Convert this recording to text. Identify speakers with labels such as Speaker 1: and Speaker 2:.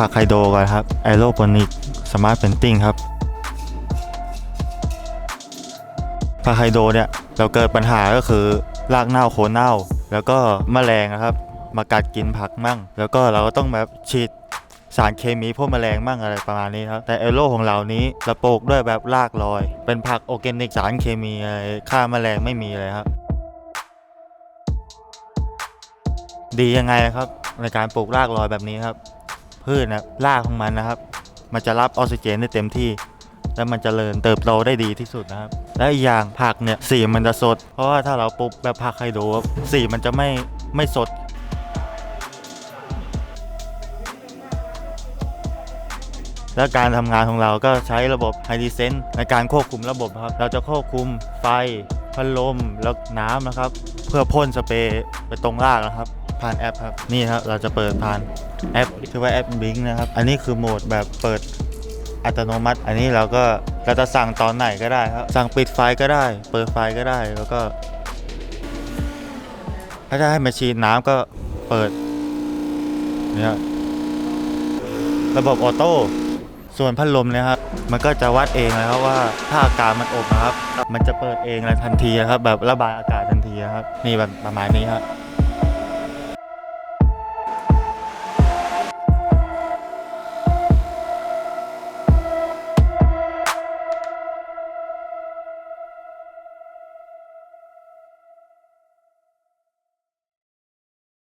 Speaker 1: ผักไคโดกันครับไอโรโปนิกสมาร์ทเพนติ้งครับผักไคโดเนี่ยเราเกิดปัญหาก็คือรากเน่าโคนเน่า แล้วก็แมลงนะครับ มากัดกินผักมั่ง แล้วก็เราก็ต้องแบบฉีดสารเคมีพวกแมลงมั่งอะไรประมาณนี้ครับแต่ไอโรของเรานี้เราปลูกด้วยแบบรากลอย เป็นผักออแกนิกสารเคมีอะไรฆ่าแมลงไม่มีเลยครับ ดียังไงครับ ในการปลูกรากลอยแบบนี้ครับ พืชนะรากของมันนะครับ มันจะรับออกซิเจนได้เต็มที่ แล้วมันจเจริญเติบโตได้ดีที่สุดนะครับ และอีกอย่างผักเนี่ยสีมันจะสด เพราะว่าถ้าเราปลูกแบบผักไฮโดรสีมันจะไม่ไม่สดและการทำงานของเราก็ใช้ระบบไฮดีเซนในการควบคุมระบบครับ เราจะควบคุมไฟ พัดลม แล้วน้ำนะครับ เพื่อพ่นสเปรย์ไปตรงรากนะครับ ผ่านแอปครับ นี่ครับเราจะเปิดผ่านแอปชื่อว่าแอปบิงนะครับ อันนี้คือโหมดแบบเปิดอัตโนมัติ อันนี้เราก็เราจะสั่งตอนไหนก็ได้ครับ สั่งปิดไฟก็ได้ เปิดไฟก็ได้ แล้วก็ ถ้าจะให้มาชีนน้ำก็เปิดเนี่ยระบบออโต้ส่วนพัดลมเนะครับ มันก็จะวัดเองนะครับว่าถ้าอากาศมันอบนะครับ มันจะเปิดเองเลยทันทีครับ แบบระบายอากาศทันทีครับ นี่แบบประมาณนี้ครับ